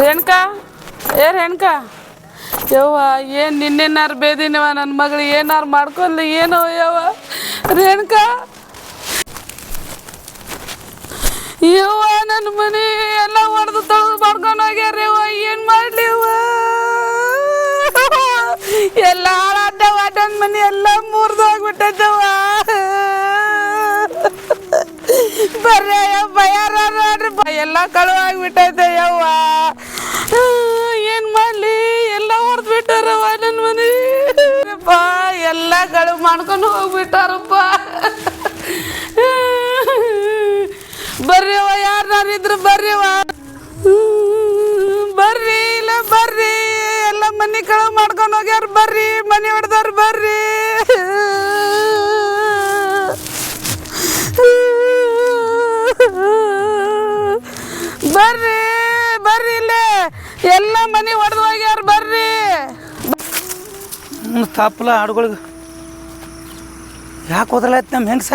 ರೇಣುಕಾ ಏ ರೇಣುಕಾ ಯವ್ವ, ಏನು ನಿನ್ನೆನಾರು ಬೇದಿನವ? ನನ್ನ ಮಗಳು ಏನಾರು ಮಾಡ್ಕೊಲ್ಲ? ಏನೋ ಯವ್ವ? ರೇಣುಕಾ ಯವ್ವ ನನ್ನ ಮನೆ ಎಲ್ಲ ಹೊಡೆದು ತೊಳೆದು ಮಾಡ್ಕೊಂಡು ಹೋಗ್ಯಾರ ಯವ್ವ. ಏನು ಮಾಡಲಿ ಯವ್ವ? ಬರ್ರಿ ಯವ್ವ ಯಾರ ನೋಡ್ರಿ ಎಲ್ಲ ಕಳು ಆಗ್ಬಿಟ್ಟೈತೆ ಯವ್ವ. ಏನ್ ಮಾಡ್ಲಿ? ಎಲ್ಲ ಹೊಡೆದು ಬಿಟ್ಟಾರವ್ವ ನನ್ ಮನೆ. ಅಪ್ಪ ಎಲ್ಲ ಕಳು ಮಾಡ್ಕೊಂಡು ಹೋಗ್ಬಿಟ್ಟಾರಪ್ಪ. ಬರ್ರಿವ ಅವ್ವ ಯಾರನ್ನಾರಿದ್ರು ಬರ್ರಿವ ಬರ್ರಿ, ಇಲ್ಲ ಬರ್ರಿ. ಎಲ್ಲ ಮನೆ ಕಳು ಮಾಡ್ಕೊಂಡು ಹೋಗ್ಯಾರ, ಬರ್ರಿ, ಮನೆ ಹೊಡೆದವ್ರು ಬರ್ರಿ. ಬರ್ರಿ ಬರ್ರಿ ಇಲ್ಲೇ. ಎಲ್ಲ ಮನೆ ಹೊಡೆದು ಹೋಗ್ಯಾರ ಬರ್ರಿ. ತಪ್ಪಲ ಹಾಡುಗಳಿಗೆ. ಯಾಕೆ ಹೋದ್ರಲಾಯ್ತು ನಮ್ಮ ಹೆಂಗ್ಸ?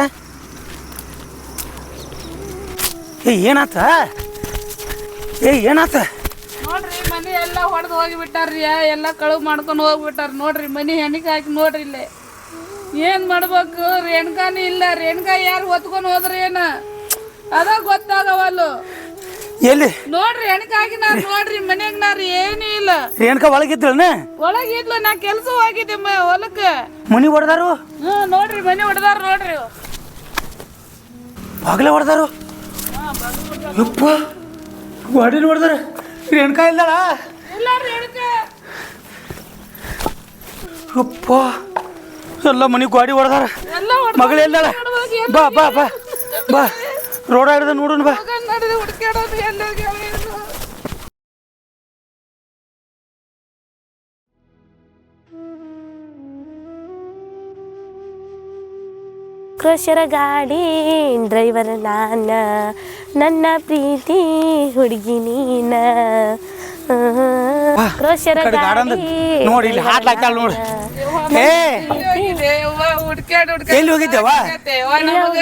ಏ ಏನಾತ? ಏ ಏನಾತ? ನೋಡ್ರಿ ಮನೆ ಎಲ್ಲ ಹೊಡೆದು ಹೋಗಿಬಿಟ್ಟಾರ್ರಿ. ಎಲ್ಲ ಕಳುವು ಮಾಡ್ಕೊಂಡು ಹೋಗ್ಬಿಟ್ಟಾರ. ನೋಡ್ರಿ ಮನೆ ಹೆಣಿಗೆ ಹಾಕಿ ನೋಡ್ರಿ ಇಲ್ಲೇ. ಏನ್ ಮಾಡ್ಬೇಕು? ರೇಣುಕಾನೇ ಇಲ್ಲ. ರೇಣುಕಾ ಯಾರು ಹೊತ್ಕೊಂಡು ಹೋದ್ರೇನು? ಏನ ಅದ ಗೊತ್ತಾಗವಲ್ಲು. ಎಲ್ಲಿ? ನೋಡ್ರಿ ಹೆಣ್ಕಾಗಿ ನಾನು ನೋಡ್ರಿ ಮನ್ಯಾಗ ನಾರ್ ಏನೂ ಇಲ್ಲ. ರೇಣುಕ ಒಳಗಿದ್ರನ ಒಳಗಿದ್ಲು ನಾ ಕೆಲ್ಸ ಹೋಗಿದ್ದೆ ಮ ಹೊಲಕ್ಕ. ಮನಿ ಹೊಡೆದಾರು? ಹ್ಮ್ ನೋಡ್ರಿ ಮನೆ ಹೊಡೆದಾರ ನೋಡ್ರಿ. ಬಾಗಿಲ ಹೊಡೆದಾರು? ಯಪ್ಪ ಗಾಡಿನ ಹೊಡೆದಾರ. ರೇಣುಕ ಇಲ್ದಾಳ? ಇಲ್ಲ ರೇಣುಕ ಅಪ್ಪ ಎಲ್ಲ ಮನಿ ಗಾಡಿ ಹೊಡೆದಾರ. ಎಲ್ಲ ಮಗಳು ಎಲ್ಲಾಳ ಬಾ ಬಾ ಬಾ ಬಾ. ರೋಡ ಆಡಿದ ನೋಡೋಣ ಬಾ. ಕ್ರೋಶರ ಗಾಡಿ ಡ್ರೈವರ್ ನಾನ ನನ್ನ ಪ್ರೀತಿ ಹುಡುಗಿ ನೀನ. ಕ್ರೋಶರ ಗಾಡಿ ನೋಡಿ ಇಲ್ಲಿ ಹಾಡ್ಲಾಗ್ತಾಳ ನೋಡಿ. ಏ ಎಲ್ಲಿ ಹೋಗಿದ್ದೇವ ಯವ್ವ ನಮಗ.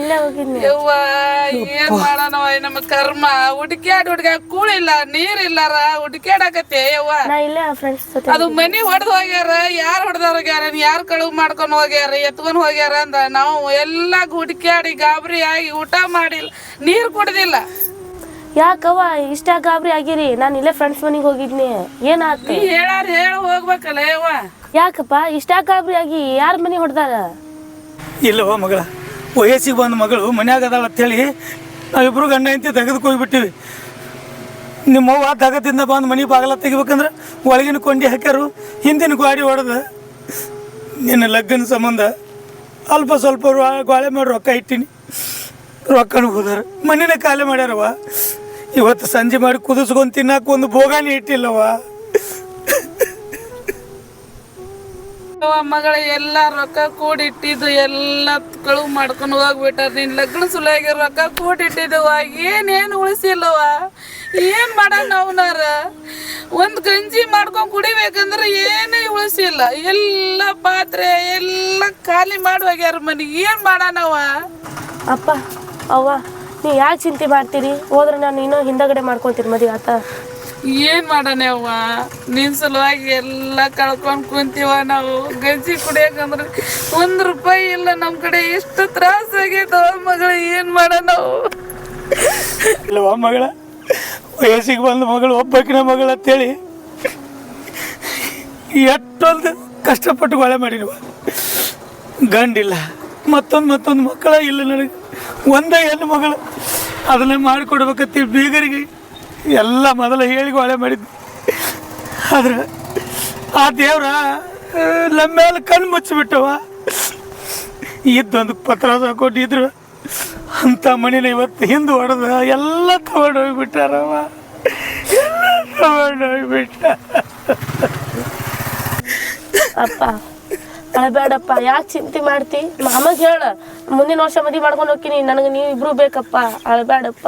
ಇಲ್ಲ ಹೋಗಿದ್ನಿ. ಯವ್ವ ಏನ್ ಮಾಡೋಣವ ನಮ್ಮ ಕರ್ಮ. ಹುಡ್ಕ್ಯಾಡ್ ಹುಡ್ಗ ಕೂಳಿಲ್ಲ ನೀರಿಲ್ಲಾರ ಹುಡ್ಕ್ಯಾಡಕತ್ತೆ ಯವ್ವ. ನಾ ಇಲ್ಲೇ ಫ್ರೆಂಡ್ಸ್ ಅದು ಮನಿ ಹೊಡೆದು ಹೋಗ್ಯಾರ ಯಾರು ಹೊಡೆದಾರ ಹೋಗ್ಯಾರ ಯಾರು ಕಳುವು ಮಾಡ್ಕೊಂಡು ಹೋಗ್ಯಾರ ಎತ್ಕೊಂಡು ಹೋಗ್ಯಾರ ಅಂದ. ನಾವು ಎಲ್ಲ ಹುಡುಕ್ಯಾಡಿ ಗಾಬರಿ ಆಗಿ ಊಟ ಮಾಡಿಲ್ಲ ನೀರು ಕುಡ್ದಿಲ್ಲ. ಯಾಕವ್ವ ಇಷ್ಟ ಗಾಬರಿ ಆಗಿರಿ. ನಾನು ಇಲ್ಲೇ ಫ್ರೆಂಡ್ಸ್ ಮನಿಗೆ ಹೋಗಿದ್ನಿ. ಏನಾಗ್ತಿ? ಹೇಳಾರ ಹೇಳ ಹೋಗ್ಬೇಕಲ್ಲ ಯವ್ವ. ಯಾಕಪ್ಪ? ಇಷ್ಟ ಗಾಬರಿ ಆಗಿ ಯಾರ ಮನೆ ಹೊಡೆದಾರ? ಇಲ್ಲವ ಮಗಳ, ವಯಸ್ಸಿಗೆ ಬಂದ ಮಗಳು ಮನ್ಯಾಗ ಅದಾಳ ಅಂತೇಳಿ ನಾವಿಬ್ರು ಗಂಡ ಹೆಂಡತಿ ತೆಗೆದು ನಿಮ್ಮ ಅವ್ವ ತಗದಿಂದ ಬಂದು ಮನೆ ಬಾಗಲ ತೆಗಿಬೇಕಂದ್ರೆ ಒಳಗಿನ ಕೊಂಡಿ ಹಾಕ್ಯಾರು, ಹಿಂದಿನ ಗಾಡಿ ಹೊಡೆದ. ನಿನ್ನ ಲಗ್ನ ಸಂಬಂಧ ಅಲ್ಪ ಸ್ವಲ್ಪ ಗ್ವಾಳೆ ಗೋಳೆ ಮಾಡಿ ರೊಕ್ಕ ಇಟ್ಟಿನಿ. ರೊಕ್ಕನ ಹೋದಾರ. ಮನೆನೇ ಖಾಲಿ ಮಾಡ್ಯಾರವ್ವ. ಇವತ್ತು ಸಂಜೆ ಮಾಡಿ ಕುದಿಸ್ಕೊಂಡು ತಿನ್ನಕ್ಕೆ ಒಂದು ಭೋಗಾನೆ ಇಟ್ಟಿಲ್ಲವ ಯವ್ವ ಮಗಳ ಎಲ್ಲ ರೊಕ್ಕ ಕೂಡಿಟ್ಟಿದ್ದು ಎಲ್ಲ ಕಳು ಮಾಡ್ಕೊಂಡು ಹೋಗ್ಬಿಟ್ಟಾರ. ನಿನ್ ಲಗ್ನ ಸುಲಾಗಿ ರೊಕ್ಕ ಕೂಡಿಟ್ಟಿದ್ದವ ಏನೇನು ಉಳಿಸಿಲ್ಲವ ಏನ್ ಮಾಡೋಣ ಅವನಾರ? ಒಂದ್ ಗಂಜಿ ಮಾಡ್ಕೊಂಡ್ ಕುಡಿಬೇಕಂದ್ರೆ ಏನೇ ಉಳಿಸಿಲ್ಲ. ಎಲ್ಲ ಪಾತ್ರೆ, ಎಲ್ಲ ಖಾಲಿ ಮಾಡುವಾಗ್ಯಾರ ಮನೆಗೆ ಏನ್ ಮಾಡೋಣವ ಅಪ್ಪ, ಅವ್ವ ನೀ ಯಾಕೆ ಚಿಂತೆ ಮಾಡ್ತೀರಿ? ಹೋದ್ರೆ ನಾನು ಇನ್ನೂ ಹಿಂದಗಡೆ ಮಾಡ್ಕೊಂತೀನಿ ಮದುವೆ, ಆತ. ಏನ್ ಮಾಡೋಣ ಅವ್ವ? ನಿನ್ ಸಲುವಾಗಿ ಎಲ್ಲ ಕಳ್ಕೊಂಡ್ ಕುಂತೀವ ನಾವು. ಗಂಜಿ ಕುಡಿಯಕಂದ್ರ ಒಂದ್ ರೂಪಾಯಿ ಇಲ್ಲ, ನಮ್ ಕಡೆ ಎಷ್ಟು ತ್ರಾಸ ಆಗೈತೋ ಮಗಳ, ಏನ್ ಮಾಡೋಣ ನಾವು? ಮಗಳ, ವಯಸ್ಸಿಗೆ ಬಂದ ಮಗಳು, ಒಬ್ಬಕಿನ ಮಗಳು ಅಂತೇಳಿ ಎಷ್ಟೊಂದು ಕಷ್ಟಪಟ್ಟು ಗೊಳೆ ಮಾಡಿರುವ ಗಂಡಿಲ್ಲ, ಮತ್ತೊಂದು ಮತ್ತೊಂದು ಮಕ್ಕಳ ಇಲ್ಲ ನನಗೆ. ಒಂದೇ ಹೆಣ್ಣು ಮಗಳು. ಅದನ್ನೇ ಮಾಡಿಕೊಡ್ಬೇಕಂತೇಳಿ ಬೀಗರಿಗೆ ಎಲ್ಲ ಮೊದಲು ಹೇಳಿ ಗೋಳೆ ಮಾಡಿದ್ದು ಆದ್ರೆ ಆ ದೇವ್ರ ನಮ್ಮೇಲೆ ಕಣ್ಣು ಮುಚ್ಚಿಬಿಟ್ಟವ. ಇದ್ದೊಂದು ಪತ್ರ ಕೊಟ್ಟಿದ್ರು. ಅಂತ ಮಣಿನ ಇವತ್ತು ಹಿಂದೆ ಹೊಡೆದ ಎಲ್ಲ ತಗೊಂಡು ಹೋಗ್ಬಿಟ್ಟಾರವ ತಗೊಂಡು ಹೋಗ್ಬಿಟ್ಟ. ಅಪ್ಪ ಅಳಬೇಡಪ್ಪ ಯಾಕೆ ಚಿಂತೆ ಮಾಡ್ತಿ? ಮಾಮಗೆ ಹೇಳ, ಮುಂದಿನ ವರ್ಷ ಮದುವೆ ಮಾಡ್ಕೊಂಡು ಹೋಗ್ತೀನಿ. ನನಗೆ ನೀವು ಇಬ್ರು ಬೇಕಪ್ಪ ಅಳಬೇಡಪ್ಪ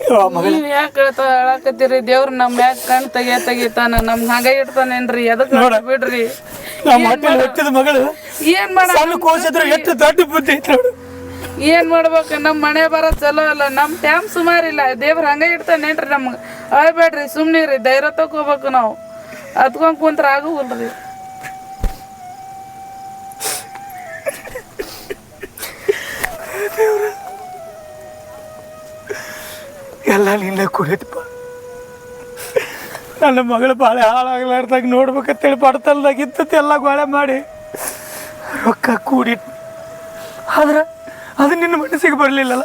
ನೀವ್ ಯಾಕೆ ಹೇಳಕತ್ತೀರಿ? ದೇವ್ರ ನಮ್ ಯಾಕೆ ಕಣ್ ತೆಗಿಯ ತೆಗಿತಾನ ನಮ್ ಹಂಗ ಇಡ್ತಾನೇನ್ರಿ? ಎದಕ್ ನೋಡ. ಬಿಡ್ರಿ? ನಮ್ಮ ಹೊಟ್ಟೆಲಿ ಹುಟ್ಟಿದ ಮಗಳು ಏನ್ ಮಾಡ ಸಣ್ಣ ಕೋಸಿದ್ರೆ ಎಷ್ಟು ದೊಡ್ಡ ಬುದ್ಧಿ ಐತೆ ನೋಡು. ಏನ್ ಮಾಡ್ಬೇಕು? ನಮ್ ಮನೆ ಬರ ಚಲೋ ಅಲ್ಲ. ನಮ್ ಟೈಮ್ ಸುಮಾರಿಲ್ಲ ದೇವ್ರ ಹಂಗ ಇಡ್ತಾನೇನ್ರಿ ನಮ್ಗೆ? ಅಳ್ಬೇಡ್ರಿ ಸುಮ್ನಿರಿ. ಧೈರ್ಯ ತಗೋಬೇಕು ನಾವು. ಹತ್ಕೊಂಡ್ ಕುಂತ್ರ ಆಗುವಲ್ರಿ. ಎಲ್ಲ ನಿನ್ನ ಕುಡಿಯಪ್ಪ ನನ್ನ ಮಗಳು ಬಾಳೆ ಹಾಳಾಗ್ಲಾರ್ದಾಗ ನೋಡ್ಬೇಕಂತೇಳಿ ಇದ್ದದ್ದು ಎಲ್ಲ ಗೋಳೆ ಮಾಡಿ ರೊಕ್ಕ ಕೂಡಿ ಆದ್ರೆ ಅದು ನಿನ್ನ ಮನಸ್ಸಿಗೆ ಬರಲಿಲ್ಲಲ್ಲ.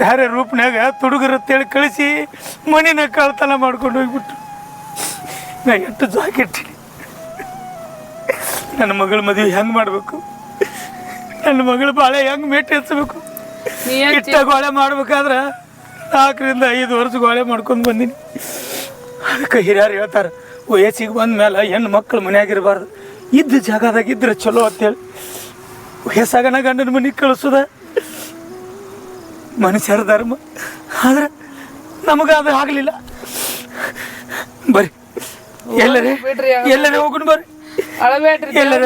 ಬೇರೆ ರೂಪನಾಗ ತುಡುಗರತ್ತೇಳಿ ಕಳಿಸಿ ಮಣಿನ ಕಳ್ತನ ಮಾಡ್ಕೊಂಡು ಹೋಗ್ಬಿಟ್ರು. ನಾ ಎಷ್ಟು ಜಾಕೆಟ್ಟಿನಿ ನನ್ನ ಮಗಳ ಮದುವೆ ಹೆಂಗೆ ಮಾಡಬೇಕು? ನನ್ನ ಮಗಳ ಬಾಳೆ ಹೆಂಗೆ ಮೇಟ್ ಏನ್ ಇಟ್ಟ ಗೋಳೆ ಮಾಡ್ಬೇಕಾದ್ರೆ ನಾಲ್ಕರಿಂದ ಐದು ವರ್ಷ ಗೋಳೆ ಮಾಡ್ಕೊಂಡು ಬಂದೀನಿ. ಅದಕ್ಕೆ ಹಿರಿಯರು ಹೇಳ್ತಾರೆ ವಯಸ್ಸಿಗೆ ಬಂದ ಮೇಲೆ ಹೆಣ್ಣು ಮಕ್ಕಳು ಮನೆಯಾಗಿರಬಾರ್ದು. ಇದ್ದ ಜಾಗದಾಗ ಇದ್ರೆ ಚಲೋ ಅಂತೇಳಿ. ವಯಸ್ಸಾಗನ ಗಂಡನ ಮನೆಗೆ ಕಳಿಸೋದ. ಮನುಷ್ಯರ ಧರ್ಮ. ಆದ್ರೆ ನಮಗೆ ಅದು ಆಗಲಿಲ್ಲ. ಬರ್ರಿ ಎಲ್ಲರೇ ಎಲ್ಲರೇ ಹೋಗ್ಕೊಂಡು ಬರ್ರಿ. ಅಳಬೇಡ್ರಿ ಎಲ್ಲರ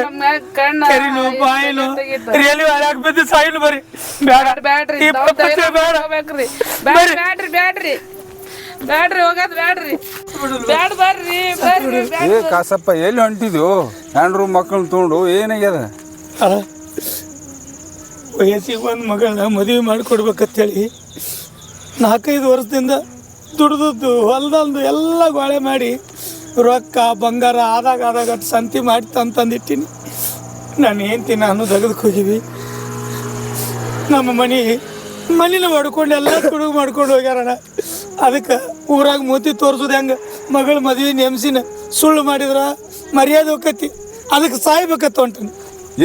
ಕಣ್ಣ ಕೆರಿನು ಬಾಯಿನು. ತೆಗೀತ. ರಿಯಲಿ ಒಳಗೆ ಬಿದ್ದು ಸಾಯಿನು ಬರ್ರಿ ಬೇಡ. ಬ್ಯಾಡ್ರಿ ಈ ನಾವ್ ಪ್ರಪಂಚ ಬೇಡ. ಬ್ಯಾಡ್ ಬ್ಯಾಡ್ರಿ ಬ್ಯಾಡ್ರಿ ಬ್ಯಾಡ್ರಿ ಹೋಗೋದ್ ಬ್ಯಾಡ್ರಿ ಬ್ಯಾಡ್ ಬರ್ರಿ ಬರ್ರಿ ಏ ಕಾಸಪ್ಪ ಎಲ್ಲಿ ಹೊಂಟಿದ್ವು ಹೆಣ್ರು ಮಕ್ಕಳ ತೊಗೊಂಡು ಏನಾಗ್ಯದ? ವಯಸ್ಸಿಗೆ ಒಂದು ಮಗಳನ್ನ ಮದುವೆ ಮಾಡಿಕೊಡ್ಬೇಕಂತೇಳಿ ನಾಲ್ಕೈದು ವರ್ಷದಿಂದ ದುಡ್ದದ್ದು ಹೊಲ್ದಂದು ಎಲ್ಲ ಗೋಳೆ ಮಾಡಿ ರೊಕ್ಕ ಬಂಗಾರ ಆದಾಗ ಆದಾಗ ಸಂತಿ ಮಾಡಿ ತಂತಂದಿಟ್ಟಿನಿ ನಾನು ಹೆಂಡ್ತಿ, ನಾನು ತೆಗೆದಕ್ಕೆ ಹೋಗಿವಿ ನಮ್ಮ ಮನೆ ಮನೇನ ಹೊಡ್ಕೊಂಡು ಎಲ್ಲ ತುಡುಗು ಮಾಡ್ಕೊಂಡು ಹೋಗ್ಯಾರಣ ಅದಕ್ಕೆ ಊರಾಗ ಮೂತಿ ತೋರಿಸೋದು ಹೆಂಗೆ? ಮಗಳ ಮದುವೆ ನೆಮ್ಸಿನ ಸುಳ್ಳು ಮಾಡಿದ್ರ ಮರ್ಯಾದೆ ಹೋಕತಿ ಅದಕ್ಕೆ ಸಾಯ್ಬೇಕತ್ತ ಹೊಂಟನು.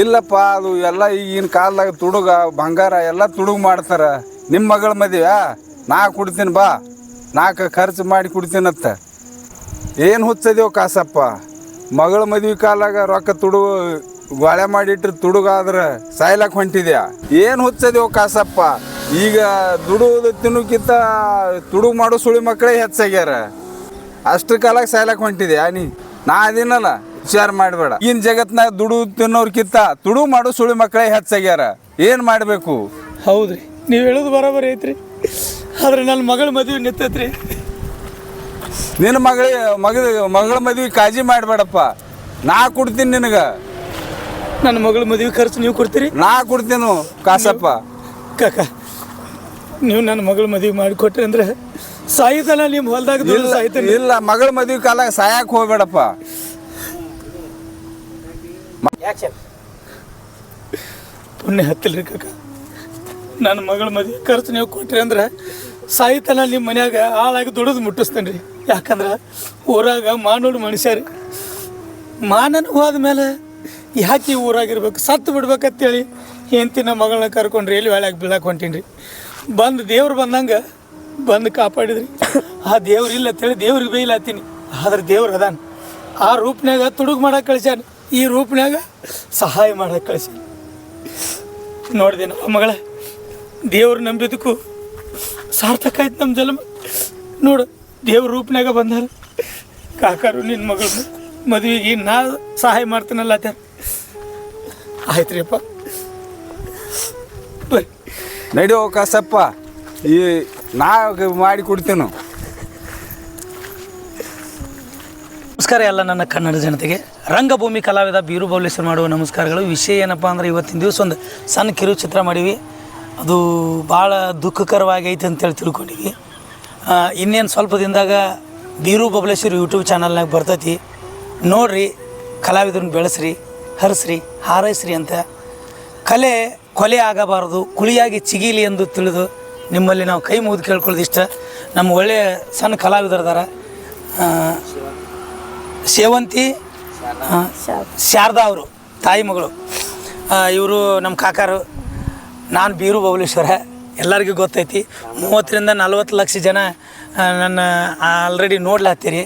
ಇಲ್ಲಪ್ಪ, ಅದು ಎಲ್ಲ ಈಗಿನ ಕಾಲದಾಗ ತುಡುಗ, ಬಂಗಾರ ಎಲ್ಲ ತುಡುಗು ಮಾಡ್ತಾರ. ನಿಮ್ಮ ಮಗಳ ಮದುವೆ ನಾ ಕುಡ್ತೀನಿ ಬಾ. ನಾಲ್ಕು ಖರ್ಚು ಮಾಡಿ ಕುಡ್ತೀನತ್ತ ಏನು ಹುಚ್ಚದೇವು ಕಾಸಪ್ಪ. ಮಗಳ ಮದುವೆ ಕಾಲಾಗ ರೊಕ್ಕ ತುಡು ಗೊಳೆ ಮಾಡಿಟ್ರೆ ತುಡುಗಾದ್ರೆ ಸಾಯ್ಲಕ್ಕೆ ಹೊಂಟಿದ್ಯಾ? ಏನು ಹುಚ್ಚದೇವು ಕಾಸಪ್ಪ. ಈಗ ದುಡುವುದು ತಿನ್ನೋಕ್ಕಿಂತ ತುಡುಗು ಮಾಡೋ ಸುಳಿ ಮಕ್ಕಳೇ ಹೆಚ್ಚಾಗ್ಯಾರ. ಅಷ್ಟ್ರ ಕಾಲಕ್ಕೆ ಸಾಯ್ಲಕ್ಕೆ ಹೊಂಟಿದ್ಯಾ ನೀ? ನಾ ಅದಿನಲ್ಲ ವಿಚಾರ ಮಾಡಬೇಡ. ಈಗಿನ ಜಗತ್ನಾಗ ದುಡು ತಿನ್ನೋರ್ಕಿಂತ ತುಡು ಮಾಡೋ ಸುಳಿ ಮಕ್ಕಳೇ ಹೆಚ್ಚಾಗ್ಯಾರ. ಏನು ಮಾಡಬೇಕು? ಹೌದ್ರಿ. ನೀವು ಹೇಳೋದು ಬರೋಬರಿ ಐತ್ರಿ. ಆದ್ರೆ ನನ್ನ ಮಗಳ ಮದುವೆ ನಿಂತೈತ್ರಿ. ನಿನ್ನ ಮಗಳ ಮಗ ಮಗಳ ಮದುವೆ ಕಾಳಜಿ ಮಾಡಬೇಡಪ್ಪ. ನಾ ಕೊಡ್ತೀನಿ ನಿನಗೆ. ನನ್ನ ಮಗಳ ಮದುವೆ ಖರ್ಚು ನೀವು ಕೊಡ್ತೀರಿ? ನಾ ಕೊಡ್ತೀನಿ ಕಾಸಪ್ಪ. ಕಾಕ ನೀವು ನನ್ನ ಮಗಳ ಮದುವೆ ಮಾಡಿಕೊಟ್ರಿ ಅಂದ್ರೆ ಸಾಯಿತಲ್ಲ ನಿಮ್ಮ ಹೊಲದಾಗ ಇಲ್ಲ ಸಾಯ್ತಾನೆ. ಇಲ್ಲ ಮಗಳ ಮದುವೆ ಕಾಲ ಸಾಯಕ್ಕೆ ಹೋಗ್ಬೇಡಪ್ಪ. ಪುಣ್ಯ ಹತ್ತಿಲ್ರಿ ಕಾಕ. ನನ್ನ ಮಗಳ ಮದುವೆ ಖರ್ಚು ನೀವು ಕೊಟ್ರಿ ಅಂದ್ರೆ ಸಾಯಿತನ ನಿಮ್ಮ ಮನ್ಯಾಗ ಹಾಳಾಗಿ ದುಡಿದು ಮುಟ್ಟಿಸ್ತೇನೆ ರೀ. ಯಾಕಂದ್ರೆ ಊರಾಗ ಮಾನೋಡು ಮನುಷ್ಯರು. ಮಾನನ ಹೋದ ಮೇಲೆ ಯಾಕೆ ಊರಾಗಿರ್ಬೇಕು? ಸತ್ತು ಬಿಡ್ಬೇಕಂತೇಳಿ ಹೆಂತಿನ ಮಗಳನ್ನ ಕರ್ಕೊಂಡ್ರಿ, ಎಲ್ಲಿ ಒಳಗೆ ಬೀಳಕ್ಕೆ ಹೊಂಟೀನಿ ಬಂದು ದೇವ್ರು ಬಂದಂಗೆ ಬಂದು ಕಾಪಾಡಿದ್ರಿ. ಆ ದೇವ್ರು ಇಲ್ಲ ಅಂತೇಳಿ ದೇವ್ರಿಗೆ ಬೈಲಾತೀನಿ ಆದ್ರೆ ದೇವ್ರು ಅದಾನ. ಆ ರೂಪ್ನ್ಯಾಗ ತುಡುಗು ಮಾಡಕ್ಕೆ ಕಳಿಸ್ಯಾನ. ಈ ರೂಪ್ನ್ಯಾಗ ಸಹಾಯ ಮಾಡಕ್ಕೆ ಕಳಿಸ್ಯಾನ. ನೋಡಿದೆ ನಮ್ಮ ಮಗಳ, ದೇವ್ರು ನಂಬಿದ್ದಕ್ಕೂ ಸಾರ್ಥಕ ಆಯ್ತು ನಮ್ಮ ಜನ್ಮ. ನೋಡು. ದೇವ್ರ ರೂಪನಾಗ ಬಂದಾರ. ಕಾಕಾರು ನಿನ್ನ ಮಗಳು ಮದುವೆಗೆ ನಾ ಸಹಾಯ ಮಾಡ್ತೀನಲ್ಲ ಅತ್ತ. ಆಯ್ತು ರೀಪ್ಪ ಬರ್ರಿ. ನಡಿಯೋ ಕಾಸಪ್ಪ ಈ ನಾ ಮಾಡಿ ಕೊಡ್ತೀನಿ. ನಮಸ್ಕಾರ ಎಲ್ಲ ನನ್ನ ಕನ್ನಡ ಜನತೆಗೆ. ರಂಗಭೂಮಿ ಕಲಾವಿದ ಬೀರು ಬೌಲೇಶ್ವರ್ ಮಾಡುವ ನಮಸ್ಕಾರಗಳು. ವಿಷಯ ಏನಪ್ಪ ಅಂದ್ರೆ ಇವತ್ತಿನ ದಿವಸ ಒಂದು ಸಣ್ಣ ಕಿರು ಚಿತ್ರ ಮಾಡೀವಿ. ಅದು ಭಾಳ ದುಃಖಕರವಾಗಿ ಐತೆ ಅಂತೇಳಿ ತಿಳ್ಕೊಂಡಿವಿ. ಇನ್ನೇನು ಸ್ವಲ್ಪ ದಿನದಾಗ ಬೀರು ಬಬಲೇಶ್ವರ್ ಯೂಟ್ಯೂಬ್ ಚಾನಲ್ನಾಗ ಬರ್ತೈತಿ. ನೋಡ್ರಿ, ಕಲಾವಿದರನ್ನ ಬೆಳೆಸ್ರಿ, ಹರಿಸ್ರಿ, ಹಾರೈಸ್ರಿ ಅಂತ. ಕಲೆ ಕೊಲೆ ಆಗಬಾರದು, ಕುಳಿಯಾಗಿ ಚಿಗೀಲಿ ಎಂದು ತಿಳಿದು ನಿಮ್ಮಲ್ಲಿ ನಾವು ಕೈ ಮುಗಿದು ಕೇಳ್ಕೊಳ್ಳೋದು ಇಷ್ಟ. ನಮ್ಮ ಒಳ್ಳೆಯ ಸಣ್ಣ ಕಲಾವಿದರದಾರ ಸೇವಂತಿ ಶಾರದಾ ಅವರು, ತಾಯಿ ಮಗಳು. ಇವರು ನಮ್ಮ ಕಾಕಾರು. ನಾನು ಬೀರು ಬಬಲೇಶ್ವರ. ಎಲ್ಲರಿಗೂ ಗೊತ್ತೈತಿ. ಮೂವತ್ತರಿಂದ ನಲ್ವತ್ತು ಲಕ್ಷ ಜನ ನನ್ನ ಆಲ್ರೆಡಿ ನೋಡ್ಲಾತ್ತೀರಿ.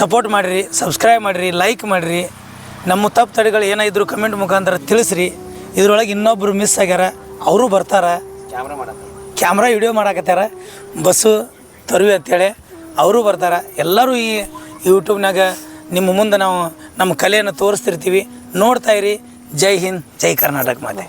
ಸಪೋರ್ಟ್ ಮಾಡಿರಿ ಸಬ್ಸ್ಕ್ರೈಬ್ ಮಾಡಿರಿ ಲೈಕ್ ಮಾಡಿರಿ. ನಮ್ಮ ತಪ್ಪು ತಡೆಗಳು ಏನಾಯಿದ್ರು ಕಮೆಂಟ್ ಮುಖಾಂತರ ತಿಳಿಸ್ರಿ. ಇದ್ರೊಳಗೆ ಇನ್ನೊಬ್ಬರು ಮಿಸ್ ಆಗ್ಯಾರ ಅವರು ಬರ್ತಾರೆ. ಕ್ಯಾಮ್ರಾ ವಿಡಿಯೋ ಮಾಡಾಕತ್ತಾರ. ಬಸ್ಸು ತರುವೆ ಅಂತೇಳಿ ಅವರು ಬರ್ತಾರೆ. ಎಲ್ಲರೂ ಈ ಯೂಟ್ಯೂಬ್ನಾಗ ನಿಮ್ಮ ಮುಂದೆ ನಾವು ನಮ್ಮ ಕಲೆಯನ್ನು ತೋರಿಸ್ತಿರ್ತೀವಿ. ನೋಡ್ತಾಯಿರಿ ಜೈ ಹಿಂದ್ ಜೈ ಕರ್ನಾಟಕ ಮಾತೆ.